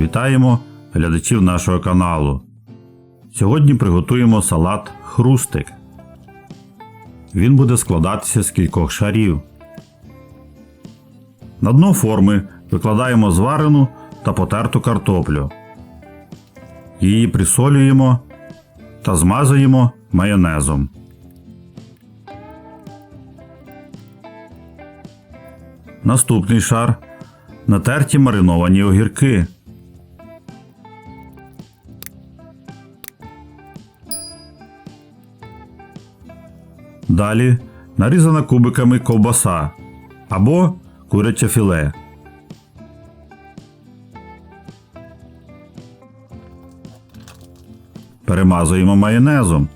Вітаємо глядачів нашого каналу. Сьогодні приготуємо салат хрустик. Він буде складатися з кількох шарів. На дно форми викладаємо зварену та потерту картоплю. Її присолюємо та змазуємо майонезом. Наступний шар натерті мариновані огірки. Далі нарізана кубиками ковбаса або куряче філе. Перемазуємо майонезом.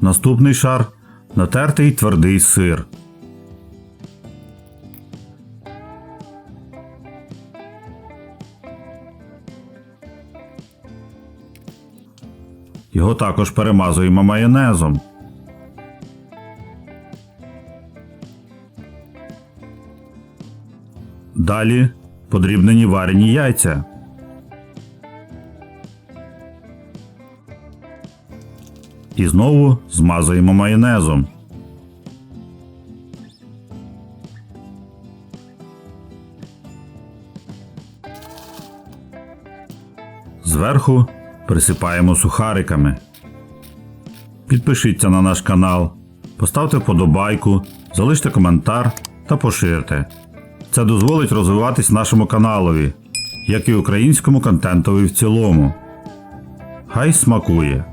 Наступний шар натертий твердий сир. Його також перемазуємо майонезом. Далі подрібнені варені яйця. І знову змазуємо майонезом. Зверху присипаємо сухариками. Підпишіться на наш канал, поставте вподобайку, залиште коментар та поширте. Це дозволить розвиватись нашому каналові, як і українському контентові в цілому. Хай смакує!